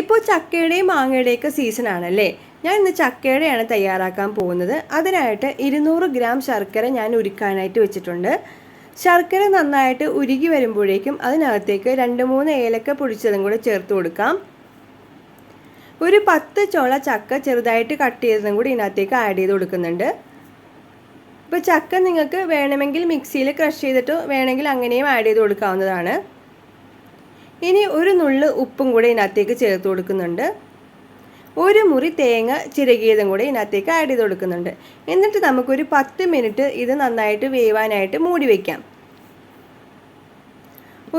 ഇപ്പോൾ ചക്കയുടെയും മാങ്ങയുടെയൊക്കെ സീസൺ ആണല്ലേ ഞാൻ ഇന്ന് ചക്കയുടെയാണ് തയ്യാറാക്കാൻ പോകുന്നത്. അതിനായിട്ട് ഇരുന്നൂറ് ഗ്രാം ശർക്കര ഞാൻ ഉരുക്കാനായിട്ട് വെച്ചിട്ടുണ്ട്. ശർക്കര നന്നായിട്ട് ഉരുകി വരുമ്പോഴേക്കും അതിനകത്തേക്ക് രണ്ട് മൂന്ന് ഏലക്ക പൊടിച്ചതും കൂടെ ചേർത്ത് കൊടുക്കാം. ഒരു പത്ത് ചോള ചക്ക ചെറുതായിട്ട് കട്ട് ചെയ്തതും കൂടി ഇതിനകത്തേക്ക് ആഡ് ചെയ്ത് കൊടുക്കുന്നുണ്ട്. ഇപ്പോൾ ചക്ക നിങ്ങൾക്ക് വേണമെങ്കിൽ മിക്സിയിൽ ക്രഷ് ചെയ്തിട്ട് വേണമെങ്കിൽ അങ്ങനെയും ആഡ് ചെയ്ത് കൊടുക്കാവുന്നതാണ്. ഇനി ഒരു നുള്ളു ഉപ്പും കൂടെ ഇതിനകത്തേക്ക് ചേർത്ത് കൊടുക്കുന്നുണ്ട്. ഒരു മുറി തേങ്ങ ചിരകിയതും കൂടെ ഇതിനകത്തേക്ക് ആഡ് ചെയ്ത് കൊടുക്കുന്നുണ്ട്. എന്നിട്ട് നമുക്കൊരു പത്ത് മിനിറ്റ് ഇത് നന്നായിട്ട് വേവാനായിട്ട് മൂടി വയ്ക്കാം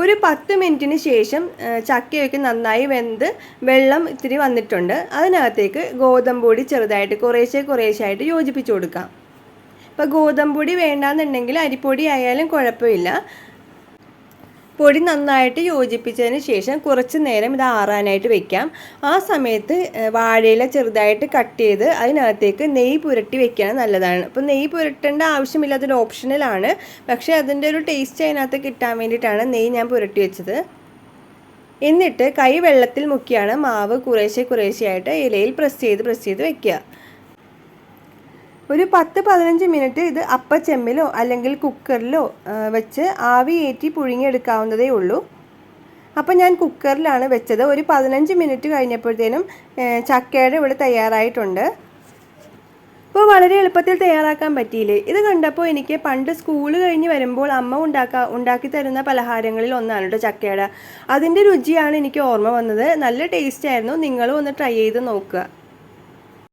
ഒരു പത്ത് മിനിറ്റിന് ശേഷം ചക്കയൊക്കെ നന്നായി വെന്ത് വെള്ളം ഇത്തിരി വന്നിട്ടുണ്ട്. അതിനകത്തേക്ക് ഗോതമ്പ് പൊടി ചെറുതായിട്ട് കുറേശ്ശെ കുറേശ്ശായിട്ട് യോജിപ്പിച്ച് കൊടുക്കാം. ഇപ്പോൾ ഗോതമ്പ് പൊടി വേണ്ടാന്നുണ്ടെങ്കിൽ അരിപ്പൊടി ആയാലും കുഴപ്പമില്ല. പൊടി നന്നായിട്ട് യോജിപ്പിച്ചതിന് ശേഷം കുറച്ച് നേരം ഇത് ആറാനായിട്ട് വെക്കാം. ആ സമയത്ത് വാഴയില ചെറുതായിട്ട് കട്ട് ചെയ്ത് അതിനകത്തേക്ക് നെയ്യ് പുരട്ടി വെക്കാൻ നല്ലതാണ്. അപ്പോൾ നെയ്യ് പുരട്ടേണ്ട ആവശ്യമില്ല അതൊരു ഓപ്ഷണലാണ് പക്ഷേ അതിന്റെ ഒരു ടേസ്റ്റ് അതിനകത്ത് കിട്ടാൻ വേണ്ടിയിട്ടാണ് നെയ്യ് ഞാൻ പുരട്ടി വെച്ചത്. എന്നിട്ട് കൈ വെള്ളത്തിൽ മുക്കിയാണ് മാവ് കുറേശ്ശെ കുറേശ്ശെയായിട്ട് ഇലയിൽ പ്രസ് ചെയ്ത് പ്രസ് ചെയ്ത് വെക്കുക. ഒരു പത്ത് പതിനഞ്ച് മിനിറ്റ് ഇത് അപ്പച്ചെമ്മിലോ അല്ലെങ്കിൽ കുക്കറിലോ വെച്ച് ആവി ഏറ്റി പുഴുങ്ങിയെടുക്കാവുന്നതേ ഉള്ളൂ. അപ്പം ഞാൻ കുക്കറിലാണ് വെച്ചത്. ഒരു പതിനഞ്ച് മിനിറ്റ് കഴിഞ്ഞപ്പോഴത്തേനും ചക്കയുടെ ഇവിടെ തയ്യാറായിട്ടുണ്ട്. അപ്പോൾ വളരെ എളുപ്പത്തിൽ തയ്യാറാക്കാൻ പറ്റിയില്ലേ? ഇത് കണ്ടപ്പോൾ എനിക്ക് പണ്ട് സ്കൂൾ കഴിഞ്ഞ് വരുമ്പോൾ അമ്മ ഉണ്ടാക്കാ ഉണ്ടാക്കി തരുന്ന പലഹാരങ്ങളിൽ ഒന്നാണ് കേട്ടോ ചക്കയുടെ. അതിന്റെ രുചിയാണ് എനിക്ക് ഓർമ്മ വന്നത്. നല്ല ടേസ്റ്റ് ആയിരുന്നു. നിങ്ങളും ഒന്ന് ട്രൈ ചെയ്ത് നോക്കുക.